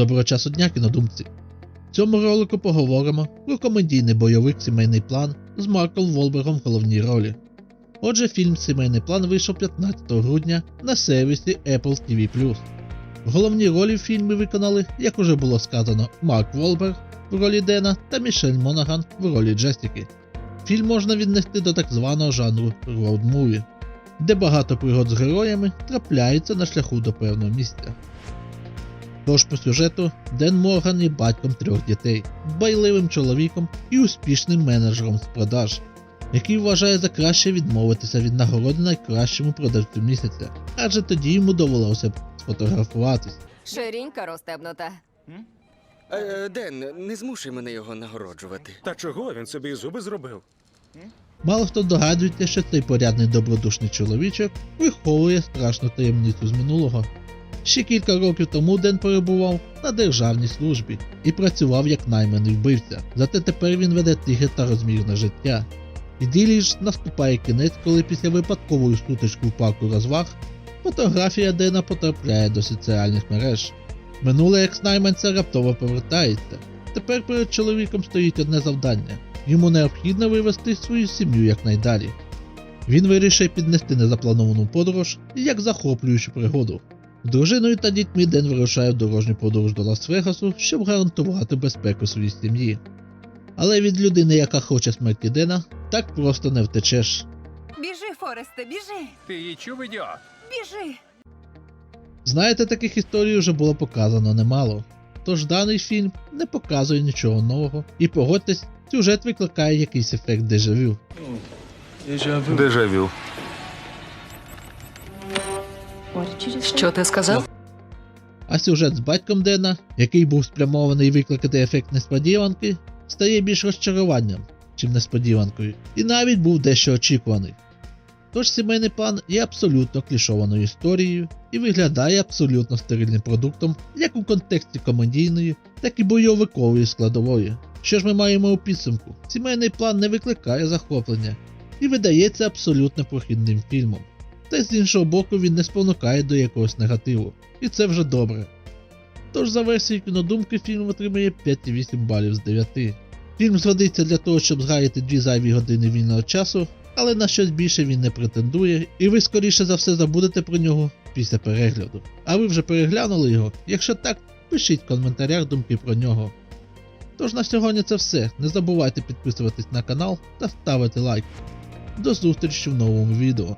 Доброго часу дня, кінодумці! В цьому ролику поговоримо про комедійний бойовик Сімейний план з Марком Волбергом в головній ролі. Отже, фільм Сімейний план вийшов 15 грудня на сервісі Apple TV+. Головні ролі в фільмі виконали, як уже було сказано, Марк Волберг в ролі Дена та Мішель Монаган в ролі Джесіки. Фільм можна віднести до так званого жанру movie, де багато пригод з героями трапляються на шляху до певного місця. Тож по сюжету Ден Морган є батьком трьох дітей, дбайливим чоловіком і успішним менеджером з продаж, який вважає за краще відмовитися від нагороди найкращому продавцю місяця, адже тоді йому довелося б сфотографуватись. Ширінька розстебнута. Е, Ден, не змушуй мене його нагороджувати. Та чого він собі зуби зробив? Мало хто догадується, що цей порядний добродушний чоловічок виховує страшну таємницю з минулого. Ще кілька років тому Ден перебував на державній службі і працював як найманий вбивця, зате тепер він веде тихе та розмірне життя. Ідилі ж наступає кінець, коли після випадкової сутички в парку розваг фотографія Дена потрапляє до соціальних мереж. Минуле екс-найманця раптово повертається. Тепер перед чоловіком стоїть одне завдання. Йому необхідно вивести свою сім'ю якнайдалі. Він вирішує піднести незаплановану подорож як захоплюючу пригоду. З дружиною та дітьми Ден вирушає в дорожню подорож до Лас-Вегасу, щоб гарантувати безпеку своїй сім'ї. Але від людини, яка хоче смерті Дена, так просто не втечеш. Біжи, Форесте, біжи! Ти її чув, ідіот? Біжи! Знаєте, таких історій вже було показано немало. Тож даний фільм не показує нічого нового, і погодьтесь, сюжет викликає якийсь ефект дежавю. Дежавю. Що ти сказав? А сюжет з батьком Дена, який був спрямований викликати ефект несподіванки, стає більш розчаруванням, чим несподіванкою, і навіть був дещо очікуваний. Тож сімейний план є абсолютно клішованою історією і виглядає абсолютно стерильним продуктом як у контексті комедійної, так і бойовикової складової. Що ж ми маємо у підсумку? Сімейний план не викликає захоплення і видається абсолютно прохідним фільмом. Та й з іншого боку він не спонукає до якогось негативу, і це вже добре. Тож за версією кінодумки фільм отримує 5,8 балів з 9. Фільм згодиться для того, щоб згаяти дві зайві години вільного часу, але на щось більше він не претендує, і ви скоріше за все забудете про нього після перегляду. А ви вже переглянули його? Якщо так, пишіть в коментарях думки про нього. Тож на сьогодні це все. Не забувайте підписуватись на канал та ставити лайк. До зустрічі в новому відео.